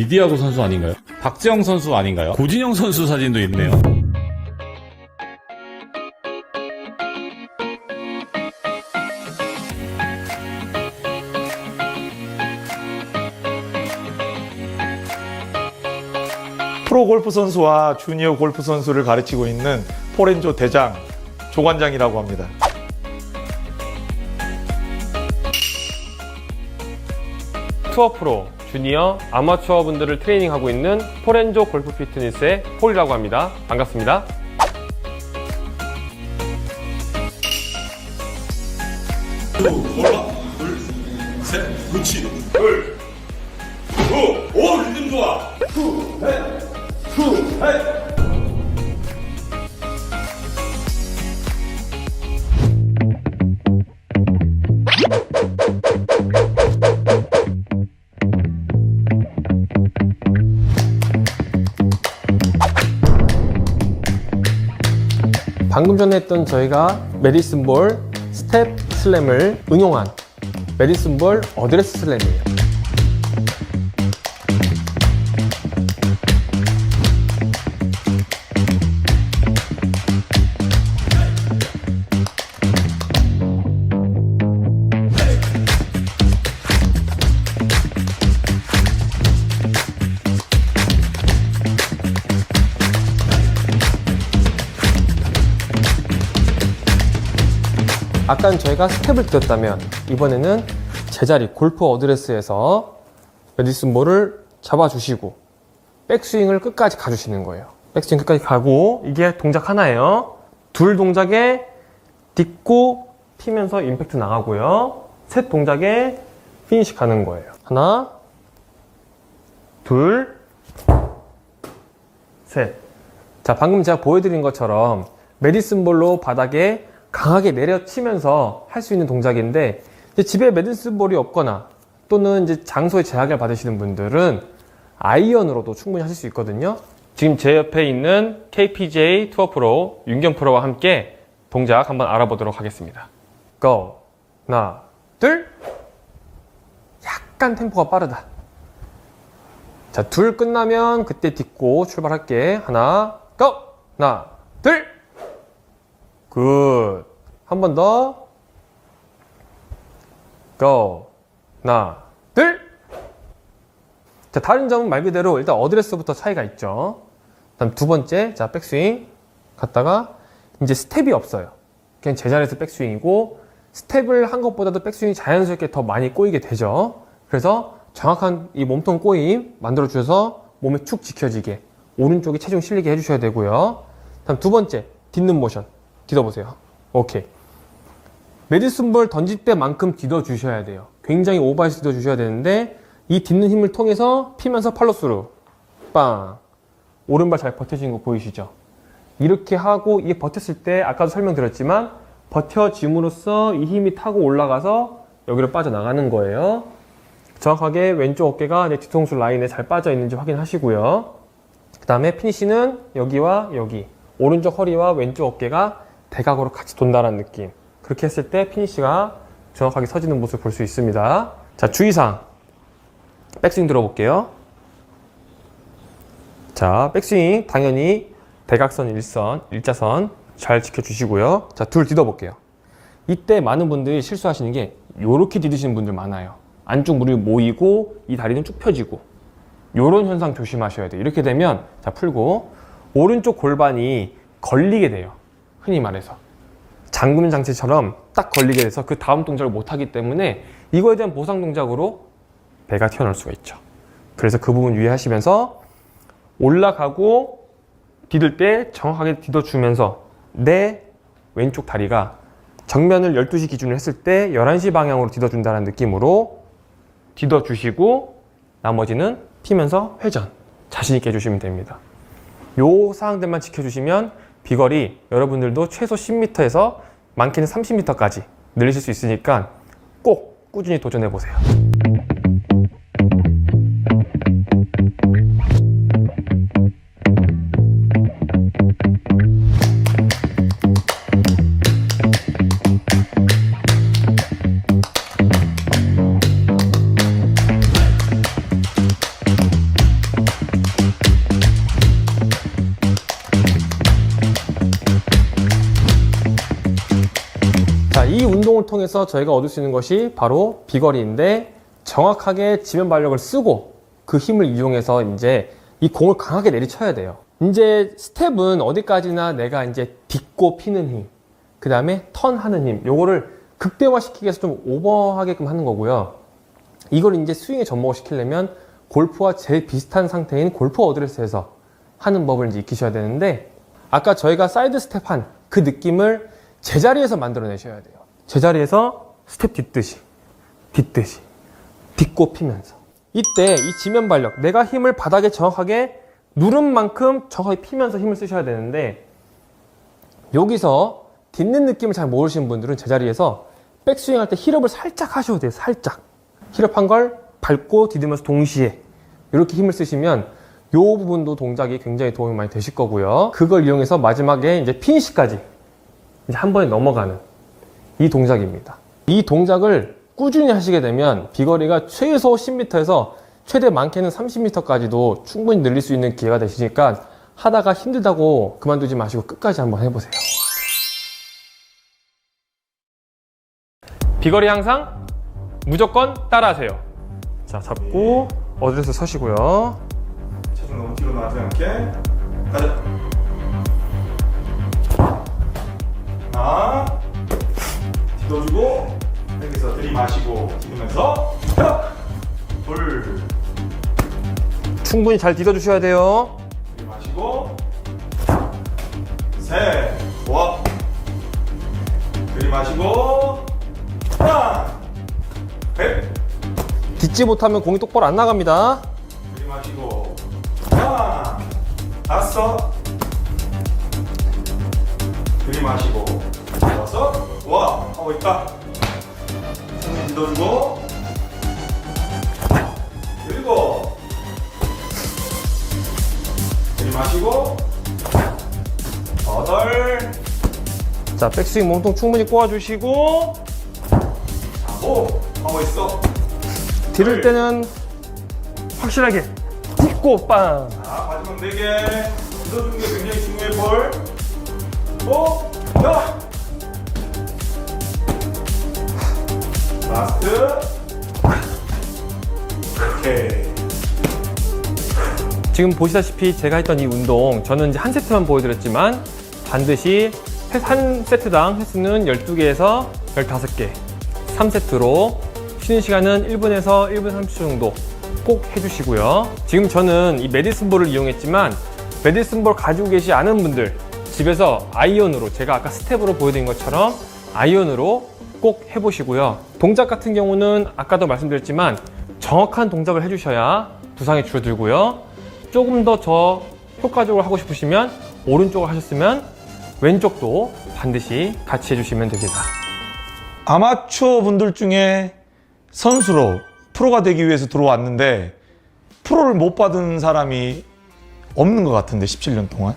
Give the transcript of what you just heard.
이디아고 선수 아닌가요? 박지영 선수 아닌가요? 고진영 선수 사진도 있네요. 프로 골프 선수와 주니어 골프 선수를 가르치고 있는 포렌조 대장 조관장이라고 합니다. 투어 프로, 주니어, 아마추어 분들을 트레이닝하고 있는 포렌조 골프 피트니스의 폴이라고 합니다. 반갑습니다. 방금 전에 했던 저희가 메디슨 볼 스텝 슬램을 응용한 메디슨 볼 어드레스 슬램이에요. 아까는 저희가 스텝을 드렸다면 이번에는 제자리 골프 어드레스에서 메디슨 볼을 잡아주시고 백스윙을 끝까지 가주시는 거예요. 백스윙 끝까지 가고 이게 동작 하나예요. 둘 동작에 딛고 피면서 임팩트 나가고요. 셋 동작에 피니시 가는 거예요. 하나, 둘, 셋. 자, 방금 제가 보여드린 것처럼 메디슨 볼로 바닥에 강하게 내려치면서 할 수 있는 동작인데 집에 메디슨 볼이 없거나 또는 이제 장소에 제약을 받으시는 분들은 아이언으로도 충분히 하실 수 있거든요. 지금 제 옆에 있는 KPJ 투어 프로 윤경 프로와 함께 동작 한번 알아보도록 하겠습니다. Go. 하나, 둘. 약간 템포가 빠르다. 자, 둘 끝나면 그때 딛고 출발할게. 하나, 고! 하나, 둘! 굿. 한 번 더. 고. 하나, 둘. 자, 다른 점은 말 그대로 일단 어드레스부터 차이가 있죠. 다음 두 번째, 자, 백스윙. 갔다가 이제 스텝이 없어요. 그냥 제자리에서 백스윙이고 스텝을 한 것보다도 백스윙이 자연스럽게 더 많이 꼬이게 되죠. 그래서 정확한 이 몸통 꼬임 만들어 주셔서 몸에 축 지켜지게 오른쪽에 체중 실리게 해주셔야 되고요. 다음 두 번째 딛는 모션 뒤어보세요. 오케이. 메디슨 볼 던질 때만큼 뒤어 주셔야 돼요. 굉장히 오버해서 뒤어 주셔야 되는데 이 딛는 힘을 통해서 피면서 팔로스루 빵 오른발 잘 버텨진 거 보이시죠? 이렇게 하고 이게 버텼을 때 아까도 설명드렸지만 버텨짐으로써 이 힘이 타고 올라가서 여기로 빠져나가는 거예요. 정확하게 왼쪽 어깨가 내 뒤통수 라인에 잘 빠져 있는지 확인하시고요. 그 다음에 피니시는 여기와 여기 오른쪽 허리와 왼쪽 어깨가 대각으로 같이 돈다는 느낌 그렇게 했을 때 피니시가 정확하게 서지는 모습을 볼 수 있습니다. 자 주의사항 백스윙 들어볼게요. 자 백스윙 당연히 대각선 일선 일자선 잘 지켜주시고요. 자둘 뒤덮어볼게요. 이때 많은 분들이 실수하시는 게 이렇게 디드시는 분들 많아요. 안쪽 무릎이 모이고 이 다리는 쭉 펴지고 이런 현상 조심하셔야 돼요. 이렇게 되면 자 풀고 오른쪽 골반이 걸리게 돼요. 흔히 말해서 잠금 장치처럼 딱 걸리게 돼서 그 다음 동작을 못 하기 때문에 이거에 대한 보상 동작으로 배가 튀어나올 수가 있죠. 그래서 그 부분 유의하시면서 올라가고 디딜 때 정확하게 디뎌주면서 내 왼쪽 다리가 정면을 12시 기준으로 했을 때 11시 방향으로 디뎌준다는 느낌으로 디뎌주시고 나머지는 피면서 회전 자신 있게 해주시면 됩니다. 요 사항들만 지켜주시면 비거리 여러분들도 최소 10m에서 많게는 30m까지 늘리실 수 있으니까 꼭 꾸준히 도전해 보세요. 통해서 저희가 얻을 수 있는 것이 바로 비거리인데 정확하게 지면 발력을 쓰고 그 힘을 이용해서 이제 이 공을 강하게 내리쳐야 돼요. 이제 스텝은 어디까지나 내가 이제 딛고 피는 힘, 그 다음에 턴 하는 힘, 요거를 극대화시키기 위해서 좀 오버하게끔 하는 거고요. 이걸 이제 스윙에 접목을 시키려면 골프와 제일 비슷한 상태인 골프 어드레스에서 하는 법을 이제 익히셔야 되는데 아까 저희가 사이드 스텝 한 그 느낌을 제자리에서 만들어내셔야 돼요. 제자리에서 스텝 딛듯이, 딛듯이, 딛고 피면서. 이때 이 지면 발력, 내가 힘을 바닥에 정확하게 누른 만큼 정확하게 피면서 힘을 쓰셔야 되는데 여기서 딛는 느낌을 잘 모르시는 분들은 제자리에서 백스윙 할 때 힐업을 살짝 하셔도 돼요. 살짝. 힐업한 걸 밟고 디디면서 동시에 이렇게 힘을 쓰시면 이 부분도 동작이 굉장히 도움이 많이 되실 거고요. 그걸 이용해서 마지막에 이제 피니시까지 이제 한 번에 넘어가는 이 동작입니다. 이 동작을 꾸준히 하시게 되면 비거리가 최소 10m에서 최대 많게는 30m까지도 충분히 늘릴 수 있는 기회가 되시니까 하다가 힘들다고 그만두지 마시고 끝까지 한번 해보세요. 비거리 항상 무조건 따라하세요. 자, 잡고 어드레스 서시고요. 체중 너무 뒤로 나지 않게 가자 뒤도주고 여기서 들이마시고 뒤면서 둘. 충분히 잘 디뎌주셔야 돼요. 들이마시고 셋. 좋아. 들이마시고 하나. 넷 딛지 못하면 공이 똑바로 안 나갑니다. 들이마시고 하나. 다섯. 들이마시고 여섯 와 하고 있다. 손을 뒤돌고. 일곱 들이마시고 여덟 자, 백스윙 몸통 충분히 꼬아주시고, 아홉 하고 있어. 들을 때는 확실하게 딛고 빵! 자, 마지막 네 개. 뜯어주는 게 굉장히 중요해, 볼. 오, 라스트. 오케이. 지금 보시다시피 제가 했던 이 운동, 저는 이제 한 세트만 보여드렸지만, 반드시 해- 한 세트당 횟수는 12개에서 15개, 3세트로 쉬는 시간은 1분에서 1분 30초 정도 꼭 해주시고요. 지금 저는 이 메디슨 볼을 이용했지만, 메디슨 볼 가지고 계시지 않은 분들, 집에서 아이언으로, 제가 아까 스텝으로 보여드린 것처럼 아이언으로 꼭 해보시고요. 동작 같은 경우는 아까도 말씀드렸지만, 정확한 동작을 해주셔야 부상이 줄어들고요. 조금 더 저 효과적으로 하고 싶으시면 오른쪽을 하셨으면 왼쪽도 반드시 같이 해주시면 됩니다. 아마추어 분들 중에 선수로 프로가 되기 위해서 들어왔는데 프로를 못 받은 사람이 없는 것 같은데 17년 동안.